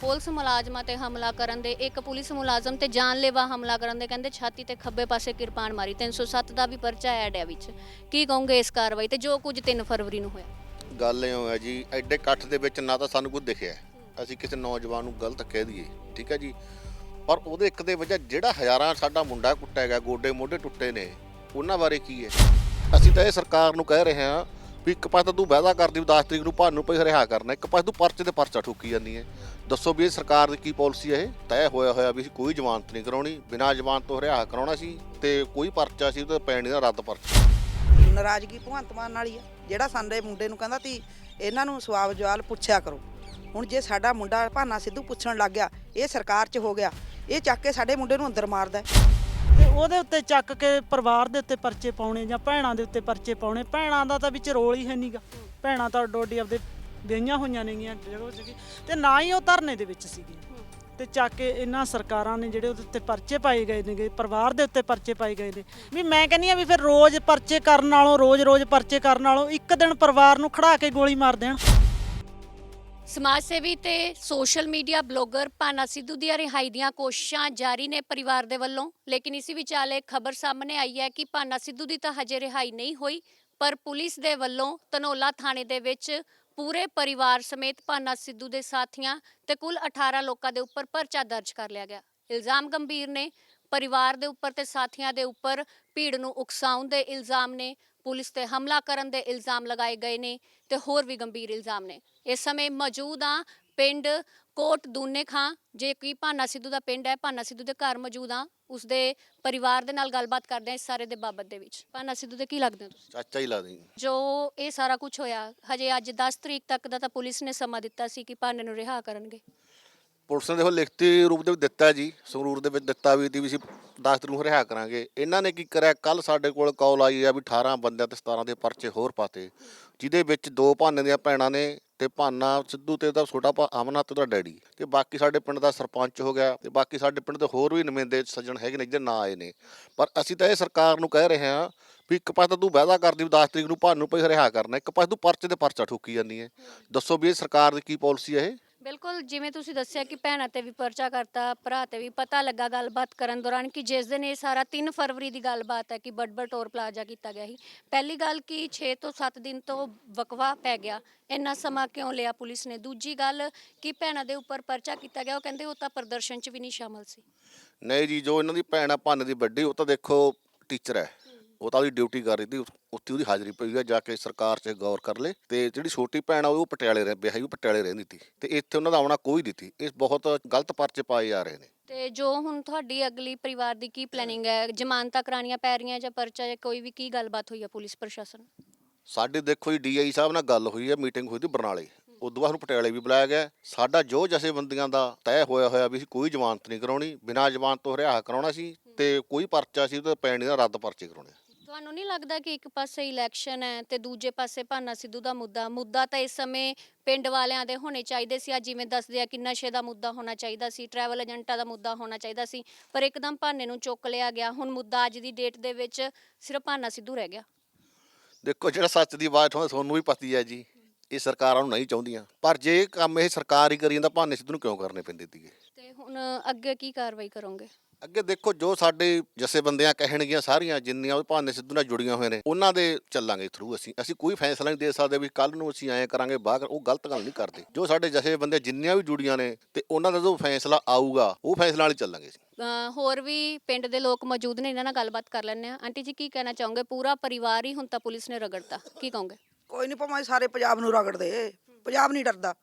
Police ਮੁਲਾਜ਼ਮਾਂ ਤੇ ਹਮਲਾ ਕਰਨ ਦੇ, ਇੱਕ ਪੁਲਿਸ ਮੁਲਾਜ਼ਮ ਤੇ ਜਾਨਲੇਵਾ ਹਮਲਾ ਕਰਨ ਦੇ ਕਹਿੰਦੇ ਛਾਤੀ ਤੇ ਖੱਬੇ ਪਾਸੇ ਕਿਰਪਾਨ ਮਾਰੀ। 307 ਦਾ ਵੀ ਪਰਚਾ ਐਡ ਹੈ ਵਿੱਚ। ਕੀ ਕਹੋਗੇ ਇਸ ਕਾਰਵਾਈ ਤੇ ਜੋ ਕੁਝ 3 ਫਰਵਰੀ ਨੂੰ ਹੋਇਆ? ਗੱਲ ਇਹ ਹੋਇਆ ਜੀ, ਐਡੇ ਇਕੱਠ ਦੇ ਵਿੱਚ ਨਾ ਤਾਂ ਸਾਨੂੰ ਕੁਝ ਦਿਖਿਆ। ਅਸੀਂ ਕਿਸੇ ਨੌਜਵਾਨ ਨੂੰ ਗਲਤ ਕਹਿ ਦਈਏ, ਠੀਕ ਹੈ ਜੀ? ਪਰ ਉਹਦੇ ਇੱਕ ਦੇ ਵਜ੍ਹਾ ਜਿਹੜਾ ਹਜ਼ਾਰਾਂ ਸਾਡਾ ਮੁੰਡਾ ਕੁੱਟਿਆ ਗਿਆ, ਗੋਡੇ ਮੋਢੇ ਟੁੱਟੇ ਨੇ, ਉਹਨਾਂ ਬਾਰੇ ਕੀ ਹੈ? ਅਸੀਂ ਤਾਂ ਇਹ ਸਰਕਾਰ ਨੂੰ ਕਹਿ ਰਹੇ ਹਾਂ ਵੀ ਇੱਕ ਪਾਸੇ ਤਾਂ ਤੂੰ ਵਾਅਦਾ ਕਰਦੀ ਵੀ 10 ਤਰੀਕ ਨੂੰ ਭਾਨੂੰ ਪਈ ਰਿਹਾ ਕਰਨਾ, ਇੱਕ ਪਾਸੇ ਤੂੰ ਪਰਚੇ ਤੇ ਪਰਚਾ ਠੋਕੀ ਜਾਂਦੀ ਹੈ ਦੱਸੋ ਵੀ ਇਹ ਸਰਕਾਰ ਦੀ ਕੀ ਪਾਲਿਸੀ ਹੈ ਇਹ? ਤੈਅ ਹੋਇਆ ਹੋਇਆ ਵੀ ਕੋਈ ਜ਼ਮਾਨਤ ਨਹੀਂ ਕਰਾਉਣੀ, ਬਿਨਾਂ ਜ਼ਮਾਨਤ ਤੋਂ ਰਿਹਾ ਕਰਾਉਣਾ ਸੀ ਤੇ ਕੋਈ ਪਰਚਾ ਸੀ ਉਹਦਾ ਪੈਣੀ ਦਾ ਰੱਦ ਪਰਚਾ। ਨਾਰਾਜ਼ਗੀ ਭਗਵੰਤ ਮਾਨ ਨਾਲ ਹੀ ਹੈ ਜਿਹੜਾ ਸਾਡੇ ਮੁੰਡੇ ਨੂੰ ਕਹਿੰਦਾ ਤੀ ਇਹਨਾਂ ਨੂੰ ਸਵਾਬ ਜਵਾਲ ਪੁੱਛਿਆ ਕਰੋ। ਹੁਣ ਜੇ ਸਾਡਾ ਮੁੰਡਾ ਭਾਨਾ ਸਿੱਧੂ ਪੁੱਛਣ ਲੱਗ ਗਿਆ, ਇਹ ਸਰਕਾਰ 'ਚ ਹੋ ਗਿਆ, ਇਹ ਚੱਕ ਕੇ ਸਾਡੇ ਮੁੰਡੇ ਨੂੰ ਅੰਦਰ ਮਾਰਦਾ ਹੈ। ਤੇ ਉਹਦੇ ਉੱਤੇ ਚੱਕ ਕੇ ਪਰਿਵਾਰ ਦੇ ਉੱਤੇ ਪਰਚੇ ਪਾਉਣੇ ਜਾਂ ਭੈਣਾਂ ਦੇ ਉੱਤੇ ਪਰਚੇ ਪਾਉਣੇ। ਭੈਣਾਂ ਦਾ ਤਾਂ ਵਿੱਚ ਰੋਲ ਹੀ ਹੈ ਨਹੀਂਗਾ ਭੈਣਾਂ ਤਾਂ ਡੋਡੀ ਆਪਦੇ ਵਿਆਹੀਆਂ ਹੋਈਆਂ ਨੇਗੀਆਂ ਜਿਹੜੋ ਸੀਗੀ ਤੇ ਨਾ ਹੀ ਉਹ ਧਰਨੇ ਦੇ ਵਿੱਚ ਸੀਗੀ। ਤੇ ਚੱਕ ਕੇ ਇਹਨਾਂ ਸਰਕਾਰਾਂ ਨੇ ਜਿਹੜੇ ਉਹਦੇ ਉੱਤੇ ਪਰਚੇ ਪਾਏ ਗਏ ਨੇਗੇ, ਪਰਿਵਾਰ ਦੇ ਉੱਤੇ ਪਰਚੇ ਪਾਏ ਗਏ ਨੇ। ਵੀ ਮੈਂ ਕਹਿੰਨੀ ਆ ਵੀ ਫਿਰ ਰੋਜ਼ ਪਰਚੇ ਕਰਨ ਨਾਲੋਂ, ਰੋਜ਼-ਰੋਜ਼ ਪਰਚੇ ਕਰਨ ਨਾਲੋਂ ਇੱਕ ਦਿਨ ਪਰਿਵਾਰ ਨੂੰ ਖੜਾ ਕੇ ਗੋਲੀ ਮਾਰ ਦੇਣ। ਸਮਾਜ ਸੇਵੀ ਤੇ social media blogger Pana Sidhu ਦੀਆਂ ਰਿਹਾਈ ਦੀਆਂ ਕੋਸ਼ਿਸ਼ਾਂ ਜਾਰੀ ਨੇ ਪਰਿਵਾਰ ਦੇ ਵੱਲੋਂ। ਲੇਕਿਨ ਇਸੇ ਵਿਚਾਲੇ ਖਬਰ ਸਾਹਮਣੇ ਆਈ ਹੈ ਕਿ ਪਾਨਾ ਸਿੱਧੂ ਦੀ ਤਾਂ ਹਜੇ ਰਿਹਾਈ ਨਹੀਂ ਹੋਈ, ਪਰ ਪੁਲਿਸ ਦੇ ਵੱਲੋਂ ਧਨੋਲਾ ਥਾਣੇ ਦੇ ਵਿੱਚ ਪੂਰੇ ਪਰਿਵਾਰ ਸਮੇਤ ਪਾਨਾ ਸਿੱਧੂ ਦੇ ਸਾਥੀਆਂ ਤੇ ਕੁੱਲ 18 ਲੋਕਾਂ ਦੇ ਉੱਪਰ ਪਰਚਾ ਦਰਜ ਕਰ ਲਿਆ ਗਿਆ। ਇਲਜ਼ਾਮ ਗੰਭੀਰ ਨੇ। ਪਰਿਵਾਰ ਦੇ ਉੱਪਰ ਤੇ ਸਾਥੀਆਂ ਦੇ ਉੱਪਰ ਭੀੜ ਨੂੰ ਉਕਸਾਉਣ ਦੇ ਇਲਜ਼ਾਮ ਨੇ। ਪੁਲਿਸ ਤੇ ਹਮਲਾ ਕਰਨ ਦੇ ਇਲਜ਼ਾਮ ਲਗਾਏ ਗਏ ਨੇ ਤੇ ਹੋਰ ਵੀ ਗੰਭੀਰ ਇਲਜ਼ਾਮ ਨੇ। ਇਸ ਸਮੇਂ ਮੌਜੂਦ ਆ ਪਿੰਡ ਕੋਟ ਦੂਨੇ ਖਾਂ ਜੇ ਕੀ ਭਾਨਾ ਸਿੱਧੂ ਦਾ ਪਿੰਡ ਹੈ ਭਾਨਾ ਸਿੱਧੂ ਦੇ ਘਰ ਮੌਜੂਦ ਆ ਉਸਦੇ ਪਰਿਵਾਰ ਦੇ ਨਾਲ ਗੱਲਬਾਤ ਕਰਦੇ ਆ ਇਸ ਸਾਰੇ ਦੇ ਬਾਬਤ ਦੇ ਵਿੱਚ। ਭਾਨਾ ਸਿੱਧੂ ਦੇ ਕੀ ਲੱਗਦੇ ਹੋ ਤੁਸੀਂ? ਚਾਚਾ ਹੀ ਲਾ ਦੇ ਜੋ ਇਹ ਸਾਰਾ ਕੁਝ ਹੋਇਆ ਹਜੇ ਅੱਜ 10 ਤਰੀਕ ਤੱਕ ਦਾ ਤਾਂ ਪੁਲਿਸ ਨੇ ਸਮਾਂ ਦਿੱਤਾ ਸੀ ਕਿ ਭਾਨੇ ਨੂੰ ਰਿਹਾ ਕਰਨਗੇ। ਪੁਲਿਸ ਨੇ ਦੇਖੋ ਲਿਖਤੀ ਰੂਪ ਦੇ ਵਿੱਚ ਦਿੱਤਾ ਜੀ, ਸੰਗਰੂਰ ਦੇ ਵਿੱਚ ਦਿੱਤਾ ਵੀ ਤੀ ਵੀ ਅਸੀਂ 10 ਤਰੀਕ ਨੂੰ ਰਿਹਾ ਕਰਾਂਗੇ। ਇਹਨਾਂ ਨੇ ਕੀ ਕਰਿਆ? ਕੱਲ ਸਾਡੇ ਕੋਲ ਕਾਲ ਆਈ ਆ ਵੀ 18 ਬੰਦਿਆਂ ਤੇ 17 ਦੇ ਪਰਚੇ ਹੋਰ ਪਾਤੇ, ਜਿਹਦੇ ਵਿੱਚ ਦੋ ਭਾਨੇ ਦੀਆਂ ਭੈਣਾਂ ਨੇ ਤੇ ਭਾਨਾ ਸਿੱਧੂ ਤੇ ਦਾ ਛੋਟਾ ਭਾ ਅਮਨਤ ਦਾ ਡੈਡੀ। ਤੇ ਬਾਕੀ ਸਾਡੇ ਪਿੰਡ ਦਾ ਸਰਪੰਚ ਹੋ ਗਿਆ ਤੇ ਬਾਕੀ ਸਾਡੇ ਪਿੰਡ ਦੇ ਹੋਰ ਵੀ ਨੁਮਾਇੰਦੇ ਸੱਜਣ ਹੈਗੇ ਨੇ ਜਿਹੜੇ ਨਾਂ ਆਏ ਨੇ। ਪਰ ਅਸੀਂ ਤਾਂ ਇਹ ਸਰਕਾਰ ਨੂੰ ਕਹਿ ਰਹੇ ਹਾਂ ਵੀ ਇੱਕ ਪਾਸੇ ਤਾਂ ਤੂੰ ਵਾਅਦਾ ਕਰਦੀ ਵੀ 10 ਤਰੀਕ ਨੂੰ ਭਾਨੂੰ ਭਾਈ ਰਿਹਾ ਕਰਨਾ, ਇੱਕ ਪਾਸੇ ਤੂੰ ਪਰਚੇ ਤੇ ਪਰਚਾ ਠੋਕੀ ਜਾਂਦੀ ਹੈ। ਦੱਸੋ ਵੀ ਇਹ ਸਰਕਾਰ ਦੀ ਕੀ ਪਾਲਿਸੀ ਹੈ ਇਹ? ਬਿਲਕੁਲ, ਜਿਵੇਂ ਤੁਸੀਂ ਦੱਸਿਆ ਕਿ ਭੈਣਾਂ ਤੇ ਵੀ ਪਰਚਾ ਕਰਤਾ, ਭਰਾ ਤੇ ਵੀ ਪਤਾ ਲੱਗਾ ਗੱਲਬਾਤ ਕਰਨ ਦੌਰਾਨ ਕਿ ਜਿਸ ਦਿਨ ਇਹ ਸਾਰਾ 3 ਫਰਵਰੀ ਦੀ ਗੱਲਬਾਤ ਹੈ ਕਿ ਬੜਬੜ ਟੋਰ ਪਲਾਜ਼ਾ ਕੀਤਾ ਗਿਆ ਸੀ। ਪਹਿਲੀ ਗੱਲ ਕਿ 6 ਤੋਂ 7 ਦਿਨ ਤੋਂ ਵਕਵਾ ਪੈ ਗਿਆ। ਇੰਨਾ ਸਮਾਂ ਕਿਉਂ ਲਿਆ ਪੁਲਿਸ ਨੇ? ਦੂਜੀ ਗੱਲ ਕਿ ਭੈਣਾਂ ਦੇ ਉੱਪਰ ਪਰਚਾ ਕੀਤਾ ਗਿਆ, ਉਹ ਕਹਿੰਦੇ ਉਹ ਤਾਂ ਪ੍ਰਦਰਸ਼ਨ 'ਚ ਵੀ ਨਹੀਂ ਸ਼ਾਮਲ ਸੀ। ਨਹੀਂ ਜੀ, ਜੋ ਇਹਨਾਂ ਦੀ ਭੈਣ ਆ, ਭੰਨ ਦੀ ਵੱਡੀ, ਉਹ ਤਾਂ ਦੇਖੋ, ਟੀਚਰ ਹੈ। ਉਹ ਤਾਂ ਉਹਦੀ ਡਿਊਟੀ ਕਰ ਰਹੀ ਸੀ ਉੱਥੇ ਉਹਦੀ ਹਾਜ਼ਰੀ ਪਈ ਆ ਜਾ ਕੇ ਸਰਕਾਰ 'ਚ ਗੌਰ ਕਰ ਲੇ ਤੇ ਜਿਹੜੀ ਛੋਟੀ ਭੈਣ ਆ ਉਹ ਪਟਿਆਲੇ ਰਹਿ ਵਿਆਹੀ ਉਹ ਪਟਿਆਲੇ ਰਹਿੰਦੀ ਸੀ। ਤੇ ਇੱਥੇ ਉਹਨਾਂ ਦਾ ਆਉਣਾ ਕੋਈ ਨਹੀਂ ਸੀ। ਇਹ ਬਹੁਤ ਗਲਤ ਪਰਚੇ ਪਾਏ ਜਾ ਰਹੇ ਨੇ। ਤੇ ਜੋ ਹੁਣ ਤੁਹਾਡੀ ਅਗਲੀ ਪਰਿਵਾਰ ਦੀ ਕੀ ਪਲੈਨਿੰਗ ਹੈ? ਜ਼ਮਾਨਤਾਂ ਕਰਾਣੀਆਂ ਪੈ ਰਹੀਆਂ ਜਾਂ ਪਰਚਾ ਜਾਂ ਕੋਈ ਵੀ ਕੀ ਗੱਲਬਾਤ ਹੋਈ ਹੈ ਪੁਲਿਸ ਪ੍ਰਸ਼ਾਸਨ ਸਾਡੇ ਦੇਖੋ ਜੀ ਡੀਆਈ ਸਾਹਿਬ ਨਾਲ ਗੱਲ ਹੋਈ ਹੈ ਮੀਟਿੰਗ ਹੋਈ ਸੀ ਬਰਨਾਲੇ। ਉਦੋਂ ਬਾਅਦ ਨੂੰ ਪਟਿਆਲੇ ਵੀ ਬੁਲਾਇਆ ਗਿਆ। ਸਾਡਾ ਜੋ ਜਥੇਬੰਦੀਆਂ ਦਾ ਤੈਅ ਹੋਇਆ ਹੋਇਆ ਵੀ ਅਸੀਂ ਕੋਈ ਜ਼ਮਾਨਤ ਨਹੀਂ ਕਰਾਉਣੀ ਬਿਨਾਂ ਜ਼ਮਾਨਤ ਤੋਂ ਰਿਹਾ ਕਰਾਉਣਾ ਸੀ ਤੇ ਕੋਈ ਪਰਚਾ ਸੀ ਉਹਦਾ ਪੈਣੀ ਦਾ ਰੱਦ ਪਰਚੇ ਕਰਾਉਣੇ ਤੁਹਾਨੂੰ ਨਹੀਂ ਲੱਗਦਾ ਕਿ ਇੱਕ ਪਾਸੇ ਇਲੈਕਸ਼ਨ ਹੈ ਤੇ ਦੂਜੇ ਪਾਸੇ ਭਾਨਾ ਸਿੱਧੂ ਦਾ ਮੁੱਦਾ? ਮੁੱਦਾ ਤਾਂ ਇਸ ਸਮੇਂ ਪਿੰਡ ਵਾਲਿਆਂ ਦੇ ਹੋਣੇ ਚਾਹੀਦੇ ਸੀ। ਅੱਜ ਜਿਵੇਂ ਦੱਸਦੇ ਆ ਕਿ ਨਸ਼ੇ ਦਾ ਮੁੱਦਾ ਹੋਣਾ ਚਾਹੀਦਾ ਸੀ ਟਰੈਵਲ ਏਜੰਟਾਂ ਦਾ ਮੁੱਦਾ ਹੋਣਾ ਚਾਹੀਦਾ ਸੀ ਪਰ ਇੱਕਦਮ ਭਾਨੇ ਨੂੰ ਚੁੱਕ ਲਿਆ ਗਿਆ। ਹੁਣ ਮੁੱਦਾ ਅੱਜ ਦੀ ਡੇਟ ਦੇ ਵਿੱਚ ਸਿਰਫ ਭਾਨਾ ਸਿੱਧੂ ਰਹਿ ਗਿਆ। ਦੇਖੋ ਜਿਹੜਾ ਸੱਚ ਦੀ ਆਵਾਜ਼ ਤੁਹਾਨੂੰ ਤੁਹਾਨੂੰ ਵੀ ਪਤੀ ਹੈ ਜੀ ਇਹ ਸਰਕਾਰਾਂ ਨੂੰ ਨਹੀਂ ਚਾਹੁੰਦੀਆਂ। ਪਰ ਜੇ ਕੰਮ ਇਹ ਸਰਕਾਰ ਹੀ ਕਰੀ ਜਾਂਦਾ ਭਾਨੇ ਸਿੱਧੂ ਨੂੰ ਕਿਉਂ ਕਰਨੇ ਪੈਂਦੇ ਸੀਗੇ ਤੇ ਹੁਣ ਅੱਗੇ ਕੀ ਕਾਰਵਾਈ ਕਰੋਗੇ? ਅੱਗੇ ਦੇਖੋ ਜੋ ਸਾਡੇ ਜਥੇਬੰਦੀਆਂ ਕਹਿਣਗੀਆਂ ਸਾਰੀਆਂ ਜਿੰਨੀਆਂ ਉਹ ਭਾਨੇ ਸਿੱਧੂ ਨਾਲ ਜੁੜੀਆਂ ਹੋਏ ਨੇ ਉਹਨਾਂ ਦੇ ਚੱਲਾਂਗੇ ਥਰੂ ਅਸੀਂ। ਅਸੀਂ ਕੋਈ ਫੈਸਲਾ ਨਹੀਂ ਦੇ ਸਕਦੇ ਵੀ ਕੱਲ ਨੂੰ ਅਸੀਂ ਐਂ ਕਰਾਂਗੇ ਬਾਹਰ ਉਹ ਗਲਤ ਗੱਲ ਨਹੀਂ ਕਰਦੇ। ਜੋ ਸਾਡੇ ਜਥੇਬੰਦੀਆਂ ਜਿੰਨੀਆਂ ਵੀ ਜੁੜੀਆਂ ਨੇ ਤੇ ਉਹਨਾਂ ਦਾ ਜੋ ਫੈਸਲਾ ਆਊਗਾ ਉਹ ਫੈਸਲਾ ਨਾਲ ਚੱਲਾਂਗੇ ਅਸੀਂ। ਹੋਰ ਵੀ ਪਿੰਡ ਦੇ ਲੋਕ ਮੌਜੂਦ ਨੇ ਇਹਨਾਂ ਨਾਲ ਗੱਲਬਾਤ ਕਰ ਲੈਂਦੇ ਆ ਆਂਟੀ ਜੀ ਕੀ ਕਹਿਣਾ ਚਾਹੋਗੇ? ਪੂਰਾ ਪਰਿਵਾਰ ਹੀ ਹੁਣ ਤਾਂ ਪੁਲਿਸ ਨੇ ਰਗੜਤਾ ਕੀ ਕਹੋਗੇ? ਕੋਈ ਨਹੀਂ ਭਾਵੇਂ ਸਾਰੇ ਪੰਜਾਬ ਨੂੰ ਰਗੜਦੇ ਪੰਜਾਬ ਨਹੀਂ ਡਰਦਾ।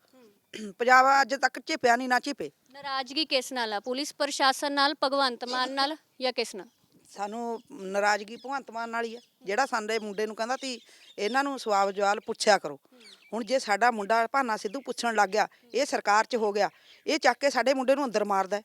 ਪੰਜਾਬ ਅੱਜ ਤੱਕ ਝਿਪਿਆ ਨਹੀਂ ਨਾ ਝਿਪੇ। ਨਾਰਾਜ਼ਗੀ ਕਿਸ ਨਾਲ ਆ? ਪੁਲਿਸ ਪ੍ਰਸ਼ਾਸਨ ਨਾਲ, ਭਗਵੰਤ ਮਾਨ ਨਾਲ ਜਾਂ ਕਿਸ ਨਾਲ? ਸਾਨੂੰ ਨਾਰਾਜ਼ਗੀ ਭਗਵੰਤ ਮਾਨ ਨਾਲ ਹੀ ਆ। ਜਿਹੜਾ ਸਾਡੇ ਮੁੰਡੇ ਨੂੰ ਕਹਿੰਦਾ ਤੀ ਇਹਨਾਂ ਨੂੰ ਸਵਾਬ ਜਵਾਲ ਪੁੱਛਿਆ ਕਰੋ। ਹੁਣ ਜੇ ਸਾਡਾ ਮੁੰਡਾ ਭਾਨਾ ਸਿੱਧੂ ਪੁੱਛਣ ਲੱਗ ਗਿਆ, ਇਹ ਸਰਕਾਰ 'ਚ ਹੋ ਗਿਆ, ਇਹ ਚੱਕ ਕੇ ਸਾਡੇ ਮੁੰਡੇ ਨੂੰ ਅੰਦਰ ਮਾਰਦਾ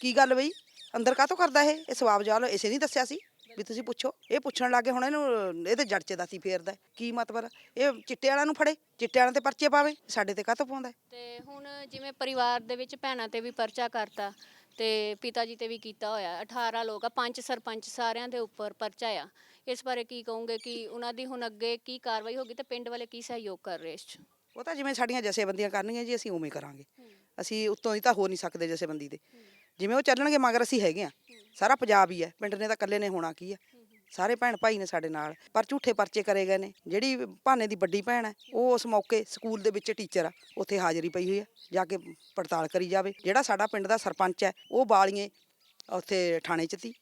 ਕੀ ਗੱਲ ਬਈ? ਅੰਦਰ ਕਾਹਤੋਂ ਕਰਦਾ ਇਹ? ਇਹ ਸਵਾਬ ਜਵਾਲ ਇਸੇ ਨਹੀਂ ਦੱਸਿਆ ਸੀ। ਵੀ ਤੁਸੀਂ ਪੁੱਛੋ। ਇਹ ਪੁੱਛਣ ਲੱਗੇ ਹੁਣ ਇਹਨੂੰ ਇਹਦੇ ਜੜ 'ਚ ਦਾਤੀ ਫੇਰਦਾ। ਹੈ। ਕੀ ਮਤਲਬ ਇਹ ਚਿੱਟੇ ਵਾਲਿਆਂ ਨੂੰ ਫੜੇ ਚਿੱਟੇ ਵਾਲਿਆਂ ਤੇ ਪਰਚੇ ਪਾਵੇ ਸਾਡੇ ਤੇ ਕਾਹਤੋਂ ਪਾਉਂਦਾ? ਹੈ? ਤੇ ਹੁਣ ਜਿਵੇਂ ਪਰਿਵਾਰ ਦੇ ਵਿੱਚ ਭੈਣਾਂ ਤੇ ਵੀ ਪਰਚਾ ਕਰਤਾ ਤੇ ਪਿਤਾ ਜੀ ਤੇ ਵੀ ਕੀਤਾ ਹੋਇਆ। 18 ਲੋਕ ਆ ਪੰਜ ਸਰਪੰਚ ਸਾਰਿਆਂ ਦੇ ਉੱਪਰ ਪਰਚਾ ਆ। ਇਸ ਬਾਰੇ ਕੀ ਕਹੋਗੇ ਕਿ ਉਹਨਾਂ ਦੀ ਹੁਣ ਅੱਗੇ ਕੀ ਕਾਰਵਾਈ ਹੋਗੀ ਤੇ ਪਿੰਡ ਵਾਲੇ ਕੀ ਸਹਿਯੋਗ ਕਰ ਰਹੇ ਇਸ 'ਚ? ਉਹ ਤਾਂ ਜਿਵੇਂ ਸਾਡੀਆਂ ਜਥੇਬੰਦੀਆਂ ਕਰਨਗੀਆਂ ਜੀ ਅਸੀਂ ਉਵੇਂ ਕਰਾਂਗੇ। ਅਸੀਂ ਉੱਤੋਂ ਦੀ ਤਾਂ ਹੋ ਨਹੀਂ ਸਕਦੇ ਜਥੇਬੰਦੀ ਦੇ। ਜਿਵੇਂ ਉਹ ਚੱਲਣਗੇ ਮਗਰ ਅਸੀਂ ਹੈਗੇ ਆ। ਸਾਰਾ ਪੰਜਾਬ ਹੀ ਹੈ ਪਿੰਡ ਨੇ ਤਾਂ ਇਕੱਲੇ ਨੇ ਹੋਣਾ ਕੀ ਆ। ਸਾਰੇ ਭੈਣ ਭਾਈ ਨੇ ਸਾਡੇ ਨਾਲ, ਪਰ ਝੂਠੇ ਪਰਚੇ ਕਰੇ ਗਏ ਨੇ। ਜਿਹੜੀ ਭਾਨੇ ਦੀ ਵੱਡੀ ਭੈਣ ਹੈ ਉਹ ਉਸ ਮੌਕੇ ਸਕੂਲ ਦੇ ਵਿੱਚ ਟੀਚਰ ਆ, ਉੱਥੇ ਹਾਜ਼ਰੀ ਪਈ ਹੋਈ ਆ, ਜਾ ਕੇ ਪੜਤਾਲ ਕਰੀ ਜਾਵੇ। ਜਿਹੜਾ ਸਾਡਾ ਪਿੰਡ ਦਾ ਸਰਪੰਚ ਹੈ ਉਹ ਬਾਲੀਏ ਉੱਥੇ ਥਾਣੇ 'ਚ ਤੀ।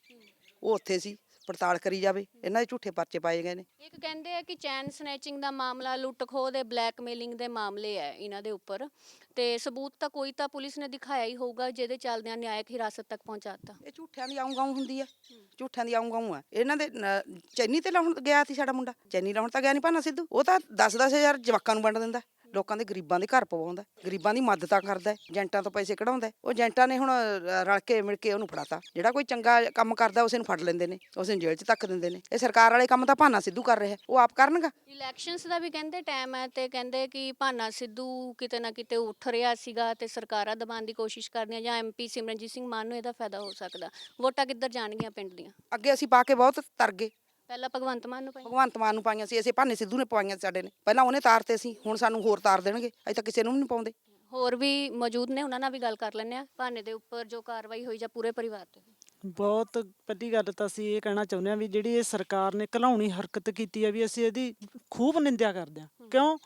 ਉਹ ਉੱਥੇ ਸੀ। ਪੜਤਾਲ ਕਰੀ ਜਾਵੇ ਇਹਨਾਂ ਦੇ ਝੂਠੇ ਪਰਚੇ ਪਾਏ ਗਏ ਨੇ। ਇੱਕ ਕਹਿੰਦੇ ਆ ਕਿ ਚੈਨ ਸਨੈਚਿੰਗ ਦਾ ਮਾਮਲਾ ਲੁੱਟ ਖੋਹ ਦੇ ਬਲੈਕਮੇਲਿੰਗ ਦੇ ਮਾਮਲੇ ਹੈ ਇਹਨਾਂ ਦੇ ਉੱਪਰ। ਤੇ ਸਬੂਤ ਤਾਂ ਕੋਈ ਤਾਂ ਪੁਲਿਸ ਨੇ ਦਿਖਾਇਆ ਹੀ ਹੋਊਗਾ ਜਿਹਦੇ ਚੱਲਦਿਆਂ ਨਿਆਇਕ ਹਿਰਾਸਤ ਤੱਕ ਪਹੁੰਚਾਤਾ। ਇਹ ਝੂਠਿਆਂ ਦੀ ਆਉਂ ਗਾਉਂ ਹੁੰਦੀ ਆ ਝੂਠਿਆਂ ਦੀ ਆਉਂ ਗਾਉਂ ਆ। ਇਹਨਾਂ ਦੇ ਨ- ਚੈਨੀ ਤੇ ਲਾਉਣ ਗਿਆ ਸੀ ਸਾਡਾ ਮੁੰਡਾ। ਚੈਨੀ ਲਾਉਣ ਤਾਂ ਗਿਆ ਨਹੀਂ ਭਾਨਾ ਸਿੱਧੂ। ਉਹ ਤਾਂ 10-10 ਹਜ਼ਾਰ ਜਵਾਕਾਂ ਨੂੰ ਵੰਡ ਦਿੰਦਾ। ਲੋਕਾਂ ਦੇ ਗਰੀਬਾਂ ਦੇ ਘਰ ਪਵਾਉਂਦਾ ਗਰੀਬਾਂ ਦੀ ਮਦਦਾਂ ਕਰਦਾ ਏਜੰਟਾਂ ਤੋਂ ਪੈਸੇ ਕਢਾਉਂਦਾ। ਉਹ ਏਜੰਟਾਂ ਨੇ ਹੁਣ ਰਲ ਕੇ ਮਿਲ ਕੇ ਉਹਨੂੰ ਫੜਾਤਾ। ਜਿਹੜਾ ਕੋਈ ਚੰਗਾ ਕੰਮ ਕਰਦਾ ਉਸੇ ਨੂੰ ਫੜ ਲੈਂਦੇ ਨੇ ਉਸੇ ਨੂੰ ਜੇਲ੍ਹ 'ਚ ਧੱਕ ਦਿੰਦੇ ਨੇ। ਇਹ ਸਰਕਾਰ ਵਾਲੇ ਕੰਮ ਤਾਂ ਭਾਨਾ ਸਿੱਧੂ ਕਰ ਰਿਹਾ। ਉਹ ਆਪ ਕਰਨਗਾ? ਇਲੈਕਸ਼ਨਸ ਦਾ ਵੀ ਕਹਿੰਦੇ ਟਾਈਮ ਹੈ ਤੇ ਕਹਿੰਦੇ ਕਿ ਭਾਨਾ ਸਿੱਧੂ ਕਿਤੇ ਨਾ ਕਿਤੇ ਉੱਠ ਰਿਹਾ ਸੀਗਾ ਤੇ ਸਰਕਾਰਾਂ ਦਬਾਉਣ ਦੀ ਕੋਸ਼ਿਸ਼ ਕਰਦੀਆਂ ਜਾਂ ਐਮਪੀ ਸਿਮਰਨਜੀਤ ਸਿੰਘ ਮਾਨ ਨੂੰ ਇਹਦਾ ਫਾਇਦਾ ਹੋ ਸਕਦਾ। ਵੋਟਾਂ ਕਿੱਧਰ ਜਾਣਗੀਆਂ ਪਿੰਡ ਦੀਆਂ? ਅੱਗੇ ਅਸੀਂ ਪਾ ਕੇ ਬਹੁਤ ਤਰ ਗਏ। ਪਹਿਲਾਂ ਭਗਵੰਤ ਮਾਨ ਨੂੰ ਪਾਈ। ਭਗਵੰਤ ਮਾਨ ਨੂੰ ਪਾਈਆਂ ਸੀ ਅਸੀਂ ਭਾਨੇ ਸਿੱਧੂ ਨੇ ਪਵਾਈਆਂ ਸੀ ਸਾਡੇ ਨੇ। ਪਹਿਲਾਂ ਉਹਨੇ ਤਾਰਤੇ ਸੀ ਹੁਣ ਸਾਨੂੰ ਹੋਰ ਤਾਰ ਦੇਣਗੇ ਅਜੇ ਤਾਂ ਕਿਸੇ ਨੂੰ ਵੀ ਨਹੀਂ ਪਾਉਂਦੇ। ਹੋਰ ਵੀ ਮੌਜੂਦ ਨੇ ਉਹਨਾਂ ਨਾਲ ਵੀ ਗੱਲ ਕਰ ਲੈਂਦੇ ਆ ਭਾਨੇ ਦੇ ਉੱਪਰ ਜੋ ਕਾਰਵਾਈ ਹੋਈ ਜਾਂ ਪੂਰੇ ਪਰਿਵਾਰ ਤੇ। ਬਹੁਤ ਪਹਿਲੀ ਗੱਲ ਤਾਂ ਅਸੀਂ ਇਹ ਕਹਿਣਾ ਚਾਹੁੰਦੇ ਹਾਂ ਵੀ ਜਿਹੜੀ ਇਹ ਸਰਕਾਰ ਨੇ ਘਲਾਉਣੀ ਹਰਕਤ ਕੀਤੀ ਹੈ ਵੀ ਅਸੀਂ ਇਹਦੀ ਖੂਬ ਨਿੰਦਿਆ ਕਰਦੇ ਹਾਂ। ਕਿਉਂ?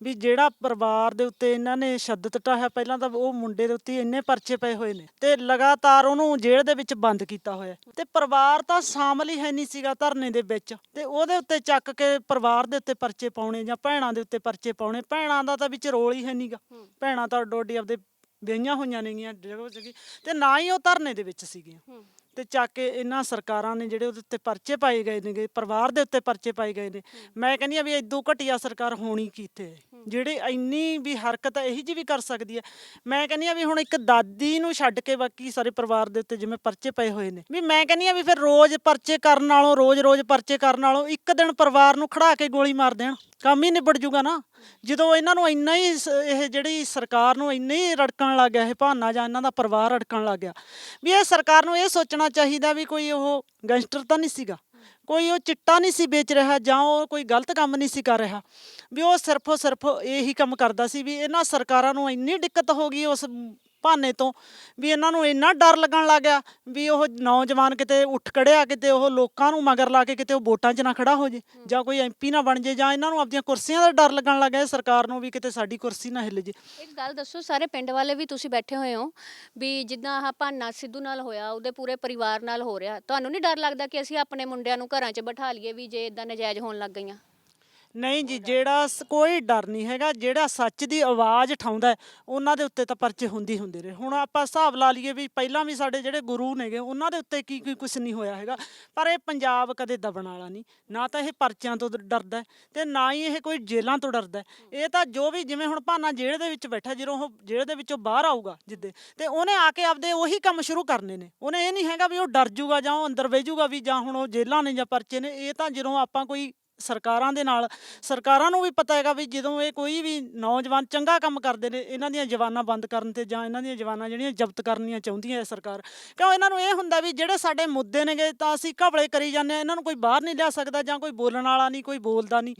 ਵੀ ਜਿਹੜਾ ਪਰਿਵਾਰ ਦੇ ਉੱਤੇ ਇਹਨਾਂ ਨੇ ਸ਼ੱਦਤ ਢਾਹਿਆ ਪਹਿਲਾਂ ਤਾਂ ਉਹ ਮੁੰਡੇ ਦੇ ਉੱਤੇ ਇੰਨੇ ਪਰਚੇ ਪਏ ਹੋਏ ਨੇ ਤੇ ਲਗਾਤਾਰ ਉਹਨੂੰ ਜੇਲ੍ਹ ਦੇ ਵਿੱਚ ਬੰਦ ਕੀਤਾ ਹੋਇਆ। ਤੇ ਪਰਿਵਾਰ ਤਾਂ ਸ਼ਾਮਲ ਹੀ ਹੈ ਨਹੀਂ ਸੀਗਾ ਧਰਨੇ ਦੇ ਵਿੱਚ ਤੇ ਉਹਦੇ ਉੱਤੇ ਚੱਕ ਕੇ ਪਰਿਵਾਰ ਦੇ ਉੱਤੇ ਪਰਚੇ ਪਾਉਣੇ ਜਾਂ ਭੈਣਾਂ ਦੇ ਉੱਤੇ ਪਰਚੇ ਪਾਉਣੇ ਭੈਣਾਂ ਦਾ ਤਾਂ ਵਿੱਚ ਰੋਲ ਹੀ ਹੈ ਨਹੀਂਗਾ ਭੈਣਾਂ ਤਾਂ ਡੋਡੀ ਆਪਦੇ ਵਿਆਹੀਆਂ ਹੋਈਆਂ ਨੇਗੀਆਂ ਜਗ੍ਹਾ ਤੇ ਨਾ ਹੀ ਉਹ ਧਰਨੇ ਦੇ ਵਿੱਚ ਸੀਗੀਆਂ। ਤੇ ਚੱਕ ਕੇ ਇਹਨਾਂ ਸਰਕਾਰਾਂ ਨੇ ਜਿਹੜੇ ਉਹਦੇ ਉੱਤੇ ਪਰਚੇ ਪਾਏ ਗਏ ਨੇਗੇ ਪਰਿਵਾਰ ਦੇ ਉੱਤੇ ਪਰਚੇ ਪਾਏ ਗਏ ਨੇ। ਮੈਂ ਕਹਿੰਦੀ ਆ ਵੀ ਇਦੋਂ ਘਟੀਆ ਸਰਕਾਰ ਹੋਣੀ ਕੀਤੇ ਜਿਹੜੇ ਇੰਨੀ ਵੀ ਹਰਕਤ ਇਹੀ ਜੀ ਵੀ ਕਰ ਸਕਦੀ ਹੈ। ਮੈਂ ਕਹਿੰਦੀ ਆ ਵੀ ਹੁਣ ਇੱਕ ਦਾਦੀ ਨੂੰ ਛੱਡ ਕੇ ਬਾਕੀ ਸਾਰੇ ਪਰਿਵਾਰ ਦੇ ਉੱਤੇ ਜਿਵੇਂ ਪਰਚੇ ਪਏ ਹੋਏ ਨੇ ਵੀ ਮੈਂ ਕਹਿੰਦੀ ਆ ਵੀ ਫਿਰ ਰੋਜ਼ ਪਰਚੇ ਕਰਨ ਨਾਲੋਂ ਰੋਜ਼-ਰੋਜ਼ ਪਰਚੇ ਕਰਨ ਨਾਲੋਂ ਇੱਕ ਦਿਨ ਪਰਿਵਾਰ ਨੂੰ ਖੜਾ ਕੇ ਗੋਲੀ ਮਾਰ ਦੇਣ। ਕੰਮ ਹੀ ਨਿਬੜ ਜੂਗਾ ਨਾ। ਜਦੋਂ ਇਹਨਾਂ ਨੂੰ ਇੰਨਾ ਹੀ ਸ- ਇਹ ਜਿਹੜੀ ਸਰਕਾਰ ਨੂੰ ਇੰਨਾ ਹੀ ਰੜਕਣ ਲੱਗ ਗਿਆ, ਇਹ ਭਾਨਾ ਜਾਂ ਇਹਨਾਂ ਦਾ ਪਰਿਵਾਰ ਰੜਕਣ ਲੱਗ ਗਿਆ, ਵੀ ਇਹ ਸਰਕਾਰ ਨੂੰ ਇਹ ਸੋਚਣਾ ਚਾਹੀਦਾ ਵੀ ਕੋਈ ਉਹ ਗੈਂਗਸਟਰ ਤਾਂ ਨਹੀਂ ਸੀਗਾ, ਕੋਈ ਉਹ ਚਿੱਟਾ ਨਹੀਂ ਸੀ ਵੇਚ ਰਿਹਾ ਜਾਂ ਉਹ ਕੋਈ ਗਲਤ ਕੰਮ ਨਹੀਂ ਸੀ ਕਰ ਰਿਹਾ, ਵੀ ਉਹ ਸਿਰਫ ਸਿਰਫ ਇਹੀ ਕੰਮ ਕਰਦਾ ਸੀ ਵੀ ਇਹਨਾਂ ਸਰਕਾਰਾਂ ਨੂੰ ਇੰਨੀ ਦਿੱਕਤ ਹੋ ਗਈ ਉਸ ਭਾਨੇ ਤੋਂ ਵੀ ਇਹਨਾਂ ਨੂੰ ਇੰਨਾ ਡਰ ਲੱਗਣ ਲੱਗ ਗਿਆ ਵੀ ਉਹ ਨੌਜਵਾਨ ਕਿਤੇ ਉੱਠ ਖੜਿਆ ਕਿਤੇ ਉਹ ਲੋਕਾਂ ਨੂੰ ਮਗਰ ਲਾ ਕੇ ਕਿਤੇ ਉਹ ਵੋਟਾਂ 'ਚ ਨਾ ਖੜਾ ਹੋ ਜੇ ਜਾਂ ਕੋਈ ਐਮਪੀ ਨਾ ਬਣ ਜੇ ਜਾਂ ਇਹਨਾਂ ਨੂੰ ਆਪਣੀਆਂ ਕੁਰਸੀਆਂ ਦਾ ਡਰ ਲੱਗਣ ਲੱਗ ਗਿਆ ਸਰਕਾਰ ਨੂੰ ਵੀ ਕਿਤੇ ਸਾਡੀ ਕੁਰਸੀ ਨਾ ਹਿੱਲ ਜੇ। ਇੱਕ ਗੱਲ ਦੱਸੋ ਸਾਰੇ ਪਿੰਡ ਵਾਲੇ ਵੀ ਤੁਸੀਂ ਬੈਠੇ ਹੋਏ ਹੋ ਵੀ ਜਿੱਦਾਂ ਆਹ ਭਾਨਾ ਸਿੱਧੂ ਨਾਲ ਹੋਇਆ ਉਹਦੇ ਪੂਰੇ ਪਰਿਵਾਰ ਨਾਲ ਹੋ ਰਿਹਾ ਤੁਹਾਨੂੰ ਨਹੀਂ ਡਰ ਲੱਗਦਾ ਕਿ ਅਸੀਂ ਆਪਣੇ ਮੁੰਡਿਆਂ ਨੂੰ ਘਰਾਂ 'ਚ ਬਿਠਾ ਲਈਏ ਵੀ ਜੇ ਇਦਾਂ ਨਜਾਇਜ਼ ਹੋਣ ਲੱਗ ਗਈਆਂ? ਨਹੀਂ ਜੀ ਜਿਹੜਾ ਸ- ਕੋਈ ਡਰ ਨਹੀਂ ਹੈਗਾ ਜਿਹੜਾ ਸੱਚ ਦੀ ਆਵਾਜ਼ ਉਠਾਉਂਦਾ ਹੈ, ਉਹਨਾਂ ਦੇ ਉੱਤੇ ਤਾਂ ਪਰਚੇ ਹੁੰਦੇ ਹੀ ਹੁੰਦੇ ਰਹੇ ਹੁਣ ਆਪਾਂ ਹਿਸਾਬ ਲਾ ਲਈਏ ਵੀ ਪਹਿਲਾਂ ਵੀ ਸਾਡੇ ਜਿਹੜੇ ਗੁਰੂ ਨੇਗੇ ਉਹਨਾਂ ਦੇ ਉੱਤੇ ਕੀ ਕੀ ਕੁਝ ਨਹੀਂ ਹੋਇਆ ਹੈਗਾ ਪਰ ਇਹ ਪੰਜਾਬ ਕਦੇ ਦਬਣ ਵਾਲਾ ਨਹੀਂ ਨਾ ਤਾਂ ਇਹ ਪਰਚਿਆਂ ਤੋਂ ਡ- ਡਰਦਾ ਹੈ ਤੇ ਨਾ ਹੀ ਇਹ ਕੋਈ ਜੇਲ੍ਹਾਂ ਤੋਂ ਡਰਦਾ ਹੈ। ਇਹ ਤਾਂ ਜੋ ਵੀ ਜਿਵੇਂ ਹੁਣ ਭਾਨਾ ਜੇਲ੍ਹ ਦੇ ਵਿੱਚ ਬੈਠਾ ਜਦੋਂ ਉਹ ਜੇਲ੍ਹ ਦੇ ਵਿੱਚੋਂ ਬਾਹਰ ਆਊਗਾ ਜਿੱਦੇ ਤੇ ਉਹਨੇ ਆ ਕੇ ਆਪਦੇ ਉਹੀ ਕੰਮ ਸ਼ੁਰੂ ਕਰਨੇ ਨੇ ਉਹਨੇ ਇਹ ਨਹੀਂ ਹੈਗਾ ਵੀ ਉਹ ਡਰ ਜੂਗਾ ਜਾਂ ਉਹ ਅੰਦਰ ਵੇਜੂਗਾ ਵੀ ਜਾਂ ਹੁਣ ਉਹ ਜੇਲ੍ਹਾਂ ਨੇ ਜਾਂ ਪਰਚੇ ਨੇ ਇਹ ਤਾਂ ਜਦੋਂ ਆਪਾਂ ਕੋਈ ਸਰਕਾਰਾਂ ਦੇ ਨਾਲ, ਸਰਕਾਰਾਂ ਨੂੰ ਵੀ ਪਤਾ ਹੈਗਾ ਵੀ ਜਦੋਂ ਇਹ ਕੋਈ ਵੀ ਨੌਜਵਾਨ ਚੰਗਾ ਕੰਮ ਕਰਦੇ ਨੇ, ਇਹਨਾਂ ਦੀਆਂ ਜਵਾਨਾਂ ਬੰਦ ਕਰਨ ਤੇ ਜਾਂ ਇਹਨਾਂ ਦੀਆਂ ਜਵਾਨਾਂ ਜਿਹੜੀਆਂ ਜ਼ਬਤ ਕਰਨੀਆਂ ਚਾਹੁੰਦੀਆਂ ਹੈ ਸਰਕਾਰ, ਕਿਉਂ ਇਹਨਾਂ ਨੂੰ ਇਹ ਹੁੰਦਾ ਵੀ ਜਿਹੜੇ ਸਾਡੇ ਮੁੱਦੇ ਨੇਗੇ ਤਾਂ ਅਸੀਂ ਘਬਲੇ ਕਰੀ ਜਾਂਦੇ ਆ ਇਹਨਾਂ ਨੂੰ ਕੋਈ ਬਾਹਰ ਨਹੀਂ ਲਿਆ ਸਕਦਾ ਜਾਂ ਕੋਈ ਬੋਲਣ ਵਾਲਾ ਨਹੀਂ, ਕੋਈ ਬੋਲਦਾ ਨਹੀਂ।